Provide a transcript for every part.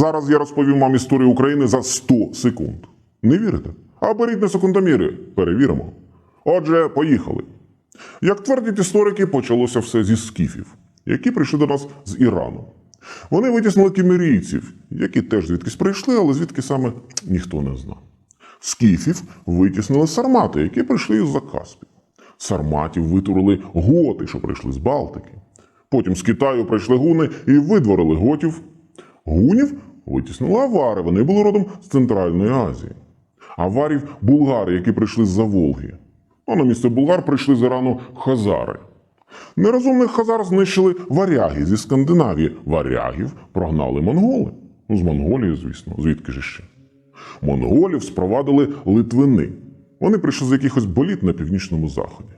Зараз я розповім вам історію України за 100 секунд. Не вірите? А беріть на секундоміри, перевіримо. Отже, поїхали. Як твердять історики, почалося все зі скіфів, які прийшли до нас з Ірану. Вони витіснили кімерійців, які теж звідкись прийшли, але звідки саме ніхто не знав. Скіфів витіснили сармати, які прийшли із-за Каспію. Сарматів витурили готи, що прийшли з Балтики. Потім з Китаю прийшли гуни і видворили готів. Гунів витіснили авари, вони були родом з Центральної Азії. Аварів булгари, які прийшли з-за Волги. А на місце булгар прийшли з Ірану хазари. Нерозумних хазар знищили варяги зі Скандинавії. Варягів прогнали монголи. Ну, з Монголії, звісно, звідки ж ще? Монголів спровадили литвини. Вони прийшли з якихось боліт на північному заході.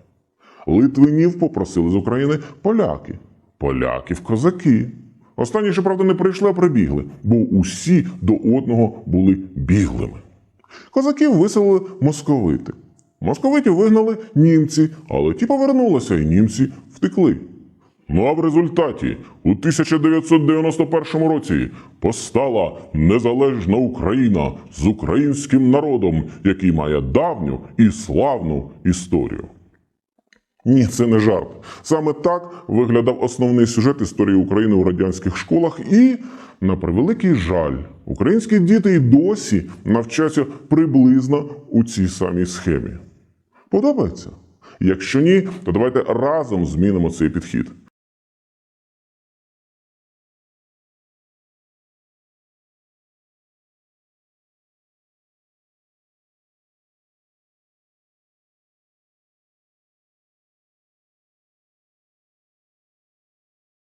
Литвинів попросили з України поляки. Поляків козаки. Останні, щоправда, не прийшли, а прибігли, бо усі до одного були біглими. Козаків виселили московити. Московитів вигнали німці, але ті повернулися, і німці втекли. Ну а в результаті у 1991 році постала незалежна Україна з українським народом, який має давню і славну історію. Ні, це не жарт. Саме так виглядав основний сюжет історії України у радянських школах, і, на превеликий жаль, українські діти і досі навчаться приблизно у цій самій схемі. Подобається? Якщо ні, то давайте разом змінимо цей підхід.